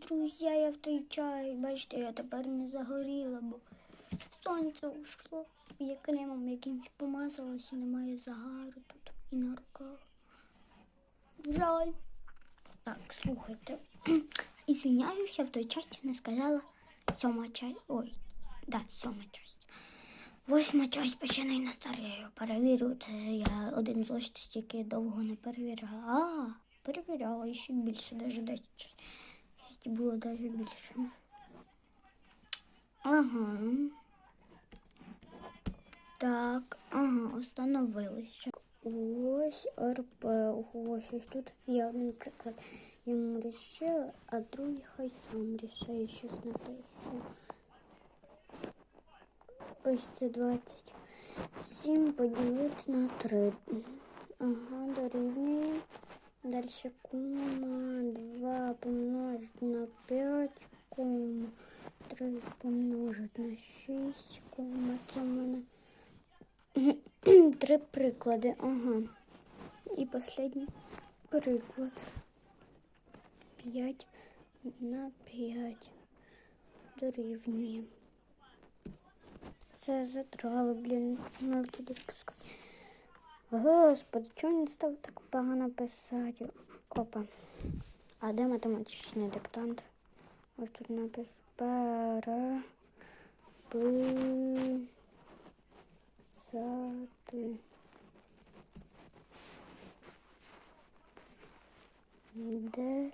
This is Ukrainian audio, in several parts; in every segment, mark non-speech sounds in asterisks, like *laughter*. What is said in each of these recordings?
друзі, я в той чай. Бачите, я тепер не загоріла, бо сонце ушло. Я кремом якимось помазалась і немає загару тут і на руках. Жаль. Так, слухайте. *clears throat* Ізвиняюся, в той часті не сказала сьома часть. Ой, да, сьома часть. Восьма часть починай на старею. Перевірю, це я один зошит стільки довго не перевіряла. А, перевіряла ще більше, навіть 10 часть. Було навіть більше. Ага. Так, ага, установилися. Ось РП. Ось ось тут є один приклад. Йому рішили, а другий хай сам рішає, щось напишу. Ось це 27 поділити на 3. Ага, дорівнює. Далі кума 2 помножити на 5 кума. 3 помножити на 6 кума. Це в мене *clears throat* три приклади. Ага. І останній приклад. 5 на 5 дорівнює. Це затрали, блін, надо туди спускати. Господи, чого він став так погано писати? Опа. А де математичний диктант? Ось тут напис пера писати. Де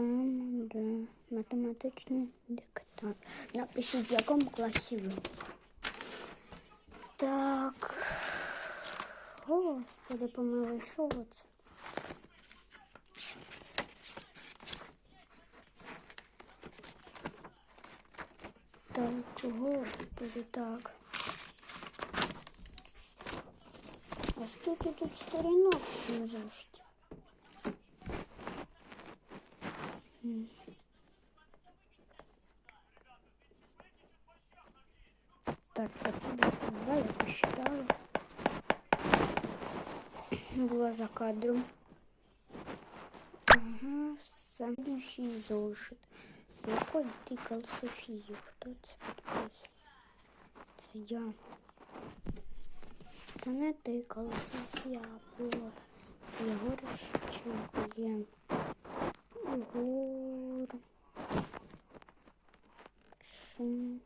М, математичний диктант. Напишіть, в якому класі ви. Так. Господи, помилуй, що це? Так, господи, так. А скільки тут сторінок в цьому зошиті? М. Так, так, 22 я посчитала. Була за кадром. Ага, следующий зошит. Я Какой тыкал Софию? Кто это Это я. Та не тикала Софія, а було Єгор Шевченко є. Єгор Шевченко.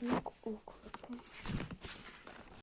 Так, округа.